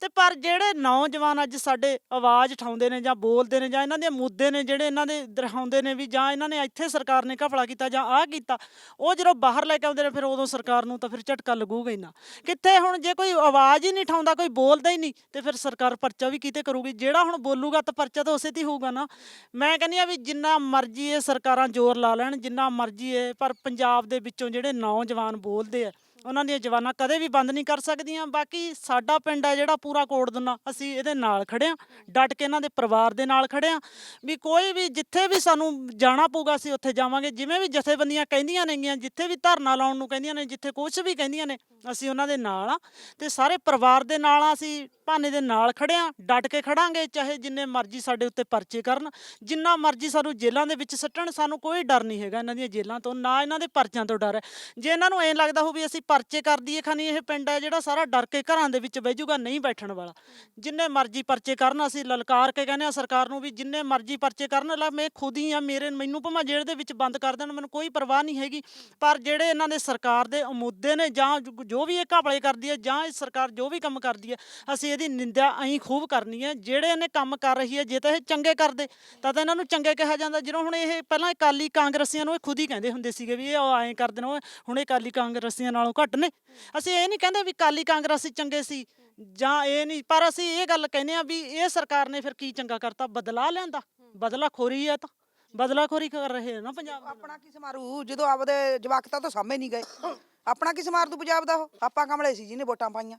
ਤੇ ਪਰ ਜਿਹੜੇ ਨੌਜਵਾਨ ਅੱਜ ਸਾਡੇ ਆਵਾਜ਼ ਉਠਾਉਂਦੇ ਨੇ ਜਾਂ ਬੋਲਦੇ ਨੇ ਜਾਂ ਇਹਨਾਂ ਦੇ ਮੁੱਦੇ ਨੇ ਜਿਹੜੇ ਇਹਨਾਂ ਦੇ ਦਿਖਾਉਂਦੇ ਨੇ ਵੀ ਜਾਂ ਇਹਨਾਂ ਨੇ ਇੱਥੇ ਸਰਕਾਰ ਨੇ ਘਪਲਾ ਕੀਤਾ ਜਾਂ ਆਹ ਕੀਤਾ, ਉਹ ਜਦੋਂ ਬਾਹਰ ਲੈ ਕੇ ਆਉਂਦੇ ਨੇ ਫਿਰ ਉਦੋਂ ਸਰਕਾਰ ਨੂੰ ਤਾਂ ਫਿਰ ਝਟਕਾ ਲੱਗੂਗਾ ਹੀ ਨਾ। ਕਿੱਥੇ ਹੁਣ ਜੇ ਕੋਈ ਆਵਾਜ਼ ਹੀ ਨਹੀਂ ਉਠਾਉਂਦਾ ਕੋਈ ਬੋਲਦਾ ਹੀ ਨਹੀਂ ਤੇ ਫਿਰ ਸਰਕਾਰ ਪਰਚਾ ਵੀ ਕਿਤੇ ਕਰੂਗੀ? ਜਿਹੜਾ ਹੁਣ ਬੋਲੂਗਾ ਤਾਂ ਪਰਚਾ ਤਾਂ ਉਸੇ ਤੇ ਹੀ ਹੋਊਗਾ ਨਾ। ਮੈਂ ਕਹਿੰਦੀ ਆ ਵੀ ਜਿੰਨਾ ਮਰਜ਼ੀ ਇਹ ਸਰਕਾਰਾਂ ਜ਼ੋਰ ਲਾ ਲੈਣ, ਜਿੰਨਾ ਮਰਜ਼ੀ ਇਹ, ਪਰ ਪੰਜਾਬ ਦੇ ਵਿੱਚੋਂ ਜਿਹੜੇ ਨੌਜਵਾਨ ਬੋਲਦੇ ਆ, ਉਹਨਾਂ ਦੀਆਂ ਜਵਾਨਾਂ ਕਦੇ ਵੀ ਬੰਦ ਨਹੀਂ ਕਰ ਸਕਦੀਆਂ। ਬਾਕੀ ਸਾਡਾ ਪਿੰਡ ਹੈ ਜਿਹੜਾ ਪੂਰਾ ਕੋਟ ਦੁਨਾ ਅਸੀਂ ਇਹਦੇ ਨਾਲ ਖੜੇ ਆ ਡਟ ਕੇ ਇਹਨਾਂ ਦੇ ਪਰਿਵਾਰ ਦੇ ਨਾਲ ਖੜੇ ਆ ਵੀ ਕੋਈ ਵੀ ਜਿੱਥੇ ਵੀ ਸਾਨੂੰ ਜਾਣਾ ਪਊਗਾ, ਅਸੀਂ ਉੱਥੇ ਜਾਵਾਂਗੇ। ਜਿਵੇਂ ਵੀ ਜਥੇਬੰਦੀਆਂ ਕਹਿੰਦੀਆਂ ਨੇਗੀਆਂ, ਜਿੱਥੇ ਵੀ ਧਰਨਾ ਲਾਉਣ ਨੂੰ ਕਹਿੰਦੀਆਂ ਨੇ, ਜਿੱਥੇ ਕੁਝ ਵੀ ਕਹਿੰਦੀਆਂ ਨੇ ਅਸੀਂ ਉਹਨਾਂ ਦੇ ਨਾਲ ਆ ਤੇ ਸਾਰੇ ਪਰਿਵਾਰ ਦੇ ਨਾਲ ਆ, ਅਸੀਂ ਭਾਨੇ ਦੇ ਨਾਲ ਖੜੇ ਆ, ਡਟ ਕੇ ਖੜਾਂਗੇ, ਚਾਹੇ ਜਿੰਨੇ ਮਰਜ਼ੀ ਸਾਡੇ ਉੱਤੇ ਪਰਚੇ ਕਰਨ, ਜਿੰਨਾ ਮਰਜ਼ੀ ਸਾਨੂੰ ਜੇਲ੍ਹਾਂ ਦੇ ਵਿੱਚ ਸੱਟਣ, ਸਾਨੂੰ ਕੋਈ ਡਰ ਨਹੀਂ ਹੈਗਾ ਇਹਨਾਂ ਦੀਆਂ ਜੇਲ੍ਹਾਂ ਤੋਂ, ਨਾ ਇਹਨਾਂ ਦੇ ਪਰਚਿਆਂ ਤੋਂ ਡਰ ਹੈ। ਜੇ ਇਹਨਾਂ ਨੂੰ ਐਂ ਲੱਗਦਾ ਹੋ ਵੀ ਅਸੀਂ ਪਰਚੇ ਕਰਦੀ ਏ ਖਾਨੀ, ਇਹ ਪਿੰਡ ਹੈ ਜਿਹੜਾ ਸਾਰਾ ਡਰ ਕੇ ਘਰਾਂ ਦੇ ਵਿੱਚ ਬਹਿ ਜਾਊਗਾ, ਨਹੀਂ ਬੈਠਣ ਵਾਲਾ। ਜਿੰਨੇ ਮਰਜ਼ੀ ਪਰਚੇ ਕਰਨ, ਅਸੀਂ ਲਲਕਾਰ ਕੇ ਕਹਿੰਦੇ ਆ ਸਰਕਾਰ ਨੂੰ ਵੀ ਜਿੰਨੇ ਮਰਜ਼ੀ ਪਰਚੇ ਕਰਨ, ਲਾ ਮੈਂ ਖੁਦ ਹੀ ਆ, ਮੇਰੇ, ਮੈਨੂੰ ਭਾਵੇਂ ਜੇਲ੍ਹ ਦੇ ਵਿੱਚ ਬੰਦ ਕਰ ਦੇਣ, ਮੈਨੂੰ ਕੋਈ ਪਰਵਾਹ ਨਹੀਂ ਹੈਗੀ। ਪਰ ਜਿਹੜੇ ਇਹਨਾਂ ਦੇ ਸਰਕਾਰ ਦੇ ਅਮੁੱਦੇ ਨੇ ਜਾਂ ਜੋ- ਵੀ ਇਹ ਘਪਲੇ ਕਰਦੀ ਹੈ ਜਾਂ ਇਹ ਸਰਕਾਰ ਜੋ ਵੀ ਕੰਮ ਕਰਦੀ ਹੈ, ਅਸੀਂ ਇਹਦੀ ਨਿੰਦਿਆ ਐਂ ਖੂਬ ਕਰਨੀ ਹੈ। ਜਿਹੜੇ ਇਹਨੇ ਕੰਮ ਕਰ ਰਹੀ ਹੈ, ਜੇ ਤਾਂ ਇਹ ਚੰਗੇ ਕਰਦੇ, ਤਾਂ ਤਾਂ ਇਹਨਾਂ ਨੂੰ ਚੰਗੇ ਕਿਹਾ ਜਾਂਦਾ। ਜਦੋਂ ਹੁਣ ਇਹ ਪਹਿਲਾਂ ਅਕਾਲੀ ਕਾਂਗਰਸੀਆਂ ਨੂੰ ਇਹ ਖੁਦ ਹੀ ਕਹਿੰਦੇ ਹੁੰਦੇ ਸੀਗੇ ਵੀ ਇਹ ਐਂ ਕਰਦੇ ਨੇ ਹੁਣ ਇਹ ਅਕਾਲੀ ਕਾਂਗਰਸੀਆਂ ਨਾਲੋਂ ਘੱਟ ਨੇ। ਅਸੀਂ ਇਹ ਨਹੀਂ ਕਹਿੰਦੇ ਵੀ ਅਕਾਲੀ ਕਾਂਗਰਸੀ ਚੰਗੇ ਸੀ ਜਾਂ ਇਹ ਨਹੀਂ, ਪਰ ਅਸੀਂ ਇਹ ਗੱਲ ਕਹਿੰਦੇ ਆ ਵੀ ਇਹ ਸਰਕਾਰ ਨੇ ਫਿਰ ਕੀ ਚੰਗਾ ਕਰਤਾ, ਬਦਲਾ ਲਿਆਂਦਾ। ਬਦਲਾ ਖੋਰੀ ਹੈ ਤਾਂ। ਬਦਲਾਖੋਰੀ ਕਰ ਰਹੇ ਆ ਨਾ ਪੰਜਾਬ ਆਪਣਾ ਕੀ ਸਮਾਰੂ ਜਦੋਂ ਆਪਦੇ ਜਵਾਕਤਾਂ ਤੋਂ ਸਾਹਮਣੇ ਨਹੀਂ ਗਏ। ਆਪਣਾ ਕੀ ਸਮਾਰ ਦੂ ਪੰਜਾਬ ਦਾ ਉਹ? ਆਪਾਂ ਕਮਲੇ ਸੀ ਜਿਹਨੇ ਵੋਟਾਂ ਪਾਈਆਂ।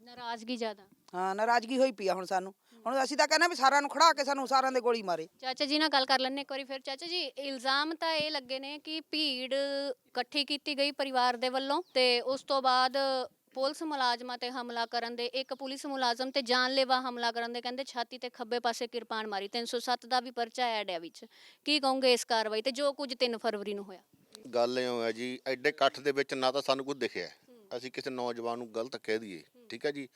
ਨਾਰਾਜ਼ਗੀ ਜ਼ਿਆਦਾ। ਹਾਂ ਨਾਰਾਜ਼ਗੀ ਹੋਈ ਪਈ ਆ ਹੁਣ ਸਾਨੂੰ। ਹੁਣ ਅਸੀਂ ਤਾਂ ਕਹਿੰਦੇ ਵੀ ਸਾਰਿਆਂ ਨੂੰ ਖੜਾ ਕੇ ਸਾਨੂੰ ਸਾਰਿਆਂ ਦੇ ਗੋਲੀ ਮਾਰੇ। ਚਾਚਾ ਜੀ ਨਾਲ ਗੱਲ ਕਰ ਲੈਣੇ ਇੱਕ ਵਾਰੀ ਫਿਰ। ਚਾਚਾ ਜੀ ਇਲਜ਼ਾਮ ਤਾਂ ਇਹ ਲੱਗੇ ਨੇ ਕਿ ਭੀੜ ਇਕੱਠੀ ਕੀਤੀ ਗਈ ਪਰਿਵਾਰ ਦੇ ਵੱਲੋਂ ਤੇ ਉਸ ਤੋਂ ਬਾਅਦ ਪੁਲਿਸ ਮੁਲਾਜ਼ਮਾਂ ਤੇ ਹਮਲਾ ਕਰਨ ਦੇ ਇੱਕ ਪੁਲਿਸ ਮੁਲਾਜ਼ਮ ਤੇ ਜਾਨਲੇਵਾ ਹਮਲਾ ਕਰਨ ਦੇ ਕਹਿੰਦੇ ਛਾਤੀ ਤੇ ਖੱਬੇ ਪਾਸੇ ਕਿਰਪਾਨ ਮਾਰੀ। 307 ਦਾ ਵੀ ਪਰਚਾ ਐਡ ਹੈ ਵਿੱਚ। ਕੀ ਕਹੋਗੇ ਇਸ ਕਾਰਵਾਈ ਤੇ ਜੋ ਕੁਝ 3 ਫਰਵਰੀ ਨੂੰ ਹੋਇਆ? ਗੱਲ ਇਹ ਹੋਇਆ ਜੀ, ਐਡੇ ਇਕੱਠ ਦੇ ਵਿੱਚ ਨਾ ਤਾਂ ਸਾਨੂੰ ਕੁਝ ਦਿਖਿਆ। ਅਸੀਂ ਕਿਸੇ ਨੌਜਵਾਨ ਨੂੰ ਗਲਤ ਕਹਿ ਦਈਏ, ਠੀਕ ਹੈ ਜੀ?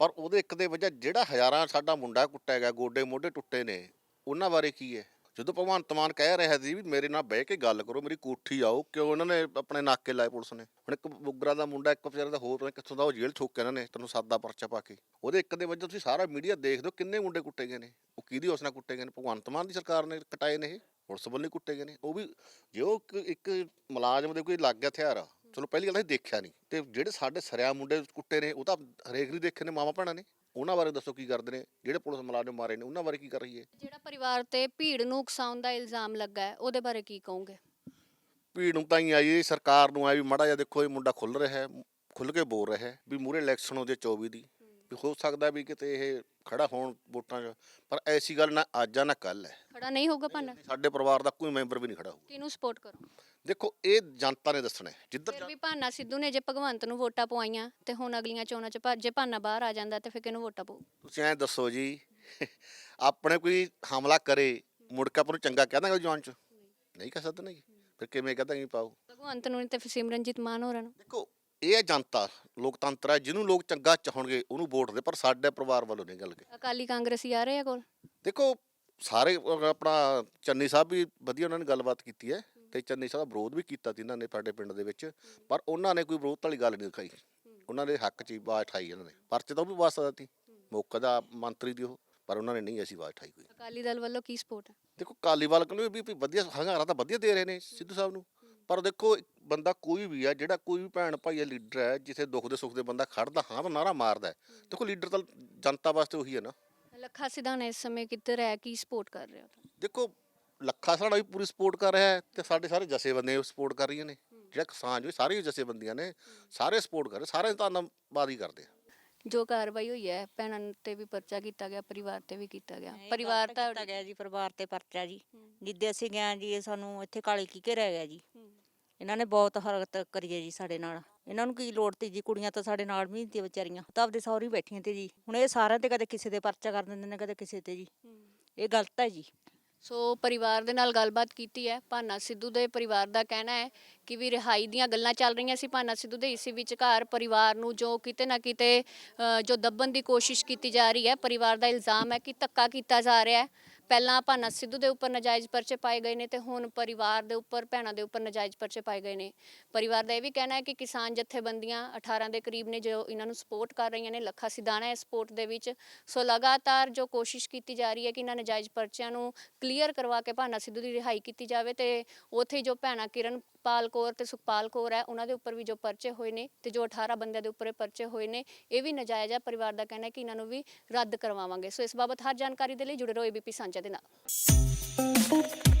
ਪਰ ਉਹਦੇ ਇੱਕ ਦੇ ਵਜ੍ਹਾ ਜਿਹੜਾ ਹਜ਼ਾਰਾਂ ਸਾਡਾ ਮੁੰਡਾ ਕੁੱਟਿਆ ਗਿਆ, ਗੋਡੇ ਮੋਢੇ ਟੁੱਟੇ ਨੇ, ਉਹਨਾਂ ਬਾਰੇ ਕੀ ਹੈ? ਜਦੋਂ ਭਗਵੰਤ ਮਾਨ ਕਹਿ ਰਿਹਾ ਸੀ ਵੀ ਮੇਰੇ ਨਾਲ ਬਹਿ ਕੇ ਗੱਲ ਕਰੋ, ਮੇਰੀ ਕੋਠੀ ਆਓ, ਕਿਉਂ ਉਹਨਾਂ ਨੇ ਆਪਣੇ ਨਾਕੇ ਲਾਏ ਪੁਲਿਸ ਨੇ? ਹੁਣ ਇੱਕ ਬੁੱਗਰਾ ਦਾ ਮੁੰਡਾ, ਇੱਕ ਵਿਚਾਰੇ ਦਾ ਹੋਰ ਨੇ ਕਿੱਥੋਂ ਦਾ, ਉਹ ਜੇਲ੍ਹ ਛੋਕ ਕੇ ਇਹਨਾਂ ਨੇ ਤੈਨੂੰ ਸਾਦਾ ਪਰਚਾ ਪਾ ਕੇ। ਉਹਦੇ ਇੱਕ ਦੇ ਵਜ੍ਹਾ ਤੁਸੀਂ ਸਾਰਾ ਮੀਡੀਆ ਦੇਖ ਦਿਓ ਕਿੰਨੇ ਮੁੰਡੇ ਕੁੱਟੇ ਗਏ ਨੇ। ਉਹ ਕਿਹਦੀ ਉਸ ਨਾਲ ਕੁੱਟੇ ਗਏ ਨੇ? ਭਗਵੰਤ ਮਾਨ ਦੀ ਸਰਕਾਰ ਨੇ ਕਟਾਏ ਨੇ ਇਹ? ਪੁਲਿਸ ਵੱਲੋਂ ਕੁੱਟੇ ਗਏ ਨੇ। ਉਹ ਵੀ ਜੇ ਉਹ ਇੱਕ- ਇੱਕ ਮੁਲਾਜ਼ਮ ਦੇ ਕੋਈ ਲੱਗ ਗਿਆ ਹਥਿਆਰ ਚਲੋ ਪਹਿਲੀ ਗੱਲ ਅਸੀਂ ਦੇਖਿਆ ਨਹੀਂ। ਤੇ ਜਿਹੜੇ ਸਾਡੇ ਸਰਿਆ ਮੁੰਡੇ ਕੁੱਟੇ ਨੇ ਉਹ ਤਾਂ ਹਰੇਕ ਨਹੀਂ ਦੇਖੇ ਨੇ ਮਾਵਾ ਭੈਣਾਂ ਨੇ। ਉਹਨਾਂ ਬਾਰੇ ਦੱਸੋ ਕੀ ਕਰਦੇ ਨੇ ਜਿਹੜੇ ਪੁਲਿਸ ਮੁਲਾਜ਼ਮ ਮਾਰੇ ਨੇ ਉਹਨਾਂ ਬਾਰੇ ਕੀ ਕਰ ਰਹੀ ਹੈ? ਜਿਹੜਾ ਪਰਿਵਾਰ ਤੇ ਭੀੜ ਨੂੰ ਉਕਸਾਉਣ ਦਾ ਇਲਜ਼ਾਮ ਲੱਗਾ ਹੈ ਉਹਦੇ ਬਾਰੇ ਕੀ ਕਹੋਗੇ? ਭੀੜ ਨੂੰ ਤਾਂ ਹੀ ਆਈ ਹੈ, ਸਰਕਾਰ ਨੂੰ ਆਈ ਵੀ ਮਾੜਾ ਜਿਹਾ ਦੇਖੋ ਇਹ ਮੁੰਡਾ ਖੁੱਲ ਰਿਹਾ ਹੈ ਖੁੱਲ ਕੇ ਬੋਲ ਰਿਹਾ ਹੈ ਵੀ ਮੂਰੇ ਇਲੈਕਸ਼ਨ ਉਹਦੇ 24 ਦੀ। ਵੀ ਹੋ ਸਕਦਾ ਵੀ ਕਿਤੇ ਇਹ ਖੜਾ ਹੋਣ ਵੋਟਾਂ 'ਚ ਪਰ ਐਸੀ ਗੱਲ ਨਾ ਅੱਜ ਆ ਨਾ ਕੱਲ ਹੈ। ਖੜਾ ਨਹੀਂ ਹੋਊਗਾ ਭਾਨਾ? ਸਾਡੇ ਪਰਿਵਾਰ ਦਾ ਕੋਈ ਮੈਂਬਰ ਵੀ ਨਹੀਂ ਖੜਾ ਹੋਊ ਕਿਹਨੂੰ ਸਪੋਰਟ ਕਰੋ? ਦੇਖੋ ਇਹ ਜਨਤਾ ਨੇ ਦੱਸਣਾ ਹੈ। ਜਿੱਧਰ ਫਿਰ ਵੀ ਭਾਨਾ ਸਿੱਧੂ ਨੇ ਜੇ ਭਗਵੰਤ ਨੂੰ ਵੋਟਾਂ ਪਵਾਈਆਂ ਤੇ ਹੁਣ ਅਗਲੀਆਂ ਚੋਣਾਂ 'ਚ ਭਾ- ਜੇ ਭਾਨਾ ਬਾਹਰ ਆ ਜਾਂਦਾ ਤੇ ਫਿਰ ਕਿਹਨੂੰ ਵੋਟਾਂ ਪਾਉ ਤੁਸੀਂ ਐਂ ਦੱਸੋ ਜੀ ਆਪਣੇ ਕੋਈ ਹਮਲਾ ਕਰੇ ਮੁੜ ਕੇ ਆਪਾਂ ਨੂੰ ਚੰਗਾ ਕਹਿ ਦਾਂਗੇ ਜਵਾਨ ਚ? ਨਹੀਂ ਕਹਿ ਸਕਦੇ ਨਹੀਂ ਫਿਰ ਕਿਵੇਂ ਕਹਿ ਦਾਂਗੇ ਪਾਓ? ਭਗਵੰਤ ਨੂੰ ਨਹੀਂ ਤੇ ਫਿਰ ਸਿਮਰਨਜੀਤ ਮਾਨ ਹੋਰਾਂ ਨੂੰ? ਦੇਖੋ ਇਹ ਹੈ ਜਨਤਾ ਲੋਕਤੰਤਰ ਹੈ ਜਿਹਨੂੰ ਲੋਕ ਚੰਗਾ ਚਾਹਣਗੇ ਉਹਨੂੰ ਵੋਟ ਦੇ ਪਰ ਸਾਡੇ ਪਰਿਵਾਰ ਵੱਲੋਂ ਨਹੀਂ ਗੱਲ ਕੇ ਅਕਾਲੀ ਕਾਂਗਰਸੀ ਆ ਰਹੇ ਆ ਕੋਲ? ਦੇਖੋ ਸਾਰੇ ਆਪਣਾ ਚੰਨੀ ਸਾਹਿਬ ਵੀ ਵਧੀਆ ਉਹਨਾਂ ਨੇ ਗੱਲਬਾਤ ਕੀਤੀ ਹੈ ਤੇ ਚੰਨੀ ਸਾਹਿਬ ਦਾ ਵਿਰੋਧ ਵੀ ਕੀਤਾ ਸੀ ਇਹਨਾਂ ਨੇ ਸਾਡੇ ਪਿੰਡ ਦੇ ਵਿੱਚ ਪਰ ਉਹਨਾਂ ਨੇ ਕੋਈ ਵਿਰੋਧ ਵਾਲੀ ਗੱਲ ਨਹੀਂ ਦਿਖਾਈ। ਉਹਨਾਂ ਦੇ ਹੱਕ 'ਚ ਆਵਾਜ਼ ਉਠਾਈ ਉਹਨਾਂ ਨੇ। ਪਰਚੇ ਤਾਂ ਉਹ ਵੀ ਵਾਸ ਸਕਦਾ ਮੌਕਾ ਦਾ ਮੰਤਰੀ ਦੀ ਉਹ ਪਰ ਉਹਨਾਂ ਨੇ ਨਹੀਂ ਐਸੀ ਆਵਾਜ਼ ਉਠਾਈ ਕੋਈ। ਅਕਾਲੀ ਦਲ ਵੱਲੋਂ ਕੀ ਸਪੋਰਟ ਹੈ ਦੇਖੋ ਕਾਲੀਵਾਲ ਕਹਿੰਦੇ ਵੀ ਵਧੀਆ ਹੰਗਾਰਾ ਤਾਂ ਵਧੀਆ ਦੇ ਰਹੇ ਨੇ ਸਿੱਧੂ ਸਾਹਿਬ ਨੂੰ। ਪਰ ਦੇਖੋ ਬੰਦਾ ਕੋਈ ਵੀ ਆ ਜਿਹੜਾ ਕੋਈ ਵੀ ਭੈਣ ਭਾਈ ਆ ਲੀਡਰ ਹੈ ਜਿੱਥੇ ਦੁੱਖ ਦੇ ਸੁੱਖ ਦੇ ਬੰਦਾ ਖੜਦਾ ਹਾਂ ਤਾਂ ਨਾਰਾ ਮਾਰਦਾ ਹੈ। ਦੇਖੋ ਲੀਡਰ ਤਾਂ ਜਨਤਾ ਵਾਸਤੇ ਉਹੀ ਹੈ ਨਾ। ਲੱਖਾ ਸਿਧਾਣਾ ਇਸ ਸਮੇਂ ਕਿੱਧਰ ਹੈ ਕੀ ਸਪੋਰਟ ਕਰ ਰਹੇ ਹੋ ਦੇਖੋ ਲੱਖਾ ਸਾਡਾ ਵੀ ਪੂਰੀ ਸਪੋਰਟ ਕਰ ਰਿਹਾ ਹੈ ਤੇ ਸਾਡੇ ਸਾਰੇ ਜਥੇਬੰਦੀਆਂ ਸਪੋਰਟ ਕਰ ਰਹੀਆਂ ਨੇ। ਜਿਹੜਾ ਕਿਸਾਨ ਜੋ ਸਾਰੇ ਜਥੇਬੰਦੀਆਂ ਨੇ ਸਾਰੇ ਸਪੋਰਟ ਕਰ ਰਹੇ ਸਾਰੇ ਧੰਨਵਾਦ ਹੀ ਕਰਦੇ ਆ। ਜੋ ਕਾਰਵਾਈ ਹੋਈ ਹੈ ਭੈਣਾਂ ਤੇ ਵੀ ਪਰਚਾ ਕੀਤਾ ਗਿਆ ਪਰਿਵਾਰ ਤੇ ਵੀ ਕੀਤਾ ਗਿਆ। ਨਹੀਂ, ਪਰਿਵਾਰ ਗਲਤ ਤਾਂ ਕੀਤਾ ਗਿਆ ਜੀ ਪਰਿਵਾਰ ਤੇ ਪਰਚਾ ਜੀ। ਜਿੱਦੇ ਅਸੀਂ ਗਏ ਜੀ ਇਹ ਸਾਨੂੰ ਇੱਥੇ ਕਾਲੇ ਕੀ ਘੇਰਿਆ ਗਿਆ ਜੀ। ਇਹਨਾਂ ਨੇ ਬਹੁਤ ਹਰਕਤ ਕਰੀ ਹੈ ਜੀ ਸਾਡੇ ਨਾਲ। ਇਹਨਾਂ ਨੂੰ ਕੀ ਲੋੜ ਤੀ ਜੀ? ਕੁੜੀਆਂ ਤਾਂ ਸਾਡੇ ਨਾਲ ਵੀ ਤੇ ਵਿਚਾਰੀਆਂ। ਤਾਂ ਆਪਦੇ ਸਹੁਰੇ ਹੀ ਬੈਠੀਆਂ ਤੇ ਜੀ। ਹੁਣ ਇਹ ਸਾਰਿਆਂ ਤੇ ਕਦੇ ਕਿਸੇ ਦੇ ਪਰਚਾ ਕਰ ਦਿੰਦੇ ਨੇ ਕਦੇ ਕਿਸੇ ਤੇ ਜੀ। ਇਹ ਗਲਤ ਹੈ ਜੀ। ਸੋ ਪਰਿਵਾਰ ਦੇ ਨਾਲ ਗੱਲਬਾਤ ਕੀਤੀ ਹੈ। ਭਾਨਾ ਸਿੱਧੂ ਦੇ ਪਰਿਵਾਰ ਦਾ ਕਹਿਣਾ ਹੈ ਕਿ ਵੀ ਰਿਹਾਈ ਦੀਆਂ ਗੱਲਾਂ ਚੱਲ ਰਹੀਆਂ ਸੀ ਭਾਨਾ ਸਿੱਧੂ ਦੇ। ਇਸੇ ਵਿਚਕਾਰ ਪਰਿਵਾਰ ਨੂੰ ਜੋ ਕਿਤੇ ਨਾ ਕਿਤੇ ਜੋ ਦੱਬਣ ਦੀ ਕੋਸ਼ਿਸ਼ ਕੀਤੀ ਜਾ ਰਹੀ ਹੈ ਪਰਿਵਾਰ ਦਾ ਇਲਜ਼ਾਮ ਹੈ ਕਿ ਧੱਕਾ ਕੀਤਾ ਜਾ ਰਿਹਾ ਹੈ। ਪਹਿਲਾਂ ਭਾਨਾ ਸਿੱਧੂ ਦੇ ਉੱਪਰ ਨਾਜਾਇਜ਼ ਪਰਚੇ ਪਾਏ ਗਏ ਨੇ ਤੇ ਹੁਣ ਪਰਿਵਾਰ ਦੇ ਉੱਪਰ, ਭੈਣਾਂ ਦੇ ਉੱਪਰ ਨਾਜਾਇਜ਼ ਪਰਚੇ ਪਾਏ ਗਏ ਨੇ। ਪਰਿਵਾਰ ਦਾ ਇਹ ਵੀ ਕਹਿਣਾ ਹੈ ਕਿ ਕਿਸਾਨ ਜਥੇਬੰਦੀਆਂ 18 ਦੇ ਕਰੀਬ ਨੇ ਜੋ ਇਹਨਾਂ ਨੂੰ ਸਪੋਰਟ ਕਰ ਰਹੀਆਂ ਨੇ, ਲੱਖਾ ਸਿਧਾਣਾ ਇਸ ਸਪੋਰਟ ਦੇ ਵਿੱਚ। ਸੋ ਲਗਾਤਾਰ ਜੋ ਕੋਸ਼ਿਸ਼ ਕੀਤੀ ਜਾ ਰਹੀ ਹੈ ਕਿ ਇਹਨਾਂ ਨਾਜਾਇਜ਼ ਪਰਚਿਆਂ ਨੂੰ ਕਲੀਅਰ ਕਰਵਾ ਕੇ ਭਾਨਾ ਸਿੱਧੂ ਦੀ ਰਿਹਾਈ ਕੀਤੀ ਜਾਵੇ ਤੇ ਉੱਥੇ ਜੋ ਭੈਣਾ ਕਿਰਨ ਪਾਲ ਕੌਰ ਤੇ ਸੁਖਪਾਲ ਕੌਰ ਹੈ, ਉਹਨਾਂ ਦੇ ਉੱਪਰ ਵੀ ਜੋ ਪਰਚੇ ਹੋਏ ਨੇ ਤੇ ਜੋ 18 ਬੰਦਿਆਂ ਦੇ ਉੱਪਰ ਪਰਚੇ ਹੋਏ ਨੇ, ਇਹ ਵੀ ਨਜਾਇਜ਼ ਹੈ। ਪਰਿਵਾਰ ਦਾ ਕਹਿਣਾ ਹੈ ਕਿ ਇਹਨਾਂ ਨੂੰ ਵੀ ਰੱਦ ਕਰਵਾਵਾਂਗੇ। ਸੋ ਇਸ ਬਾਬਤ ਹਰ ਜਾਣਕਾਰੀ ਦੇ ਲਈ ਜੁੜੇ ਰਹੋ ਏਬੀਪੀ ਸਾਂਝਾ ਦੇ ਨਾਲ